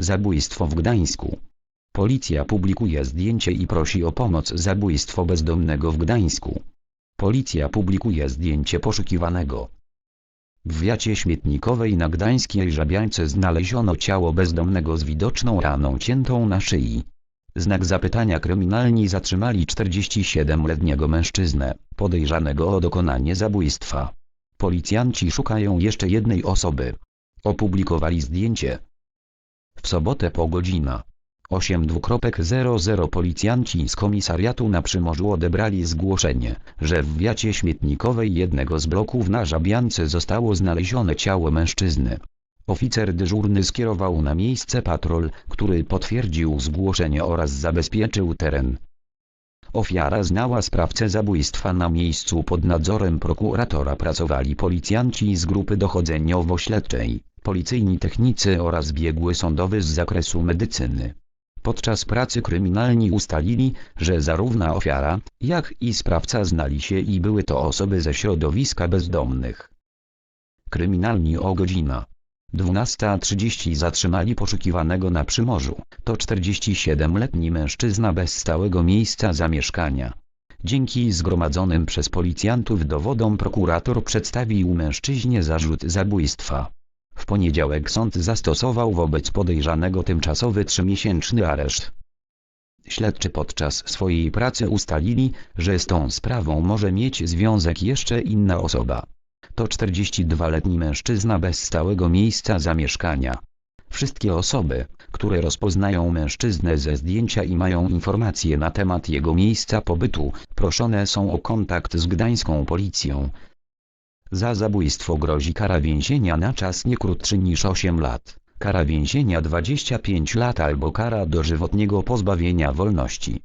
Zabójstwo w Gdańsku. Policja publikuje zdjęcie i prosi o pomoc zabójstwo bezdomnego w Gdańsku. Policja publikuje zdjęcie poszukiwanego. W wiacie śmietnikowej na gdańskiej Żabiance znaleziono ciało bezdomnego z widoczną raną ciętą na szyi. Znak zapytania kryminalni zatrzymali 47-letniego mężczyznę, podejrzanego o dokonanie zabójstwa. Policjanci szukają jeszcze jednej osoby. Opublikowali zdjęcie. W sobotę po godzina 8.00 policjanci z komisariatu na Przymorzu odebrali zgłoszenie, że w wiacie śmietnikowej jednego z bloków na Żabiance zostało znalezione ciało mężczyzny. Oficer dyżurny skierował na miejsce patrol, który potwierdził zgłoszenie oraz zabezpieczył teren. Ofiara znała sprawcę zabójstwa na miejscu pod nadzorem prokuratora pracowali policjanci z grupy dochodzeniowo-śledczej, policyjni technicy oraz biegły sądowy z zakresu medycyny. Podczas pracy kryminalni ustalili, że zarówno ofiara, jak i sprawca znali się i były to osoby ze środowiska bezdomnych. Kryminalni o godzina 12.30 zatrzymali poszukiwanego na Przymorzu. To 47-letni mężczyzna bez stałego miejsca zamieszkania. Dzięki zgromadzonym przez policjantów dowodom prokurator przedstawił mężczyźnie zarzut zabójstwa. W poniedziałek sąd zastosował wobec podejrzanego tymczasowy trzymiesięczny areszt. Śledczy podczas swojej pracy ustalili, że z tą sprawą może mieć związek jeszcze inna osoba. To 42-letni mężczyzna bez stałego miejsca zamieszkania. Wszystkie osoby, które rozpoznają mężczyznę ze zdjęcia i mają informacje na temat jego miejsca pobytu, proszone są o kontakt z gdańską policją. Za zabójstwo grozi kara więzienia na czas nie krótszy niż 8 lat, kara więzienia 25 lat albo kara dożywotniego pozbawienia wolności.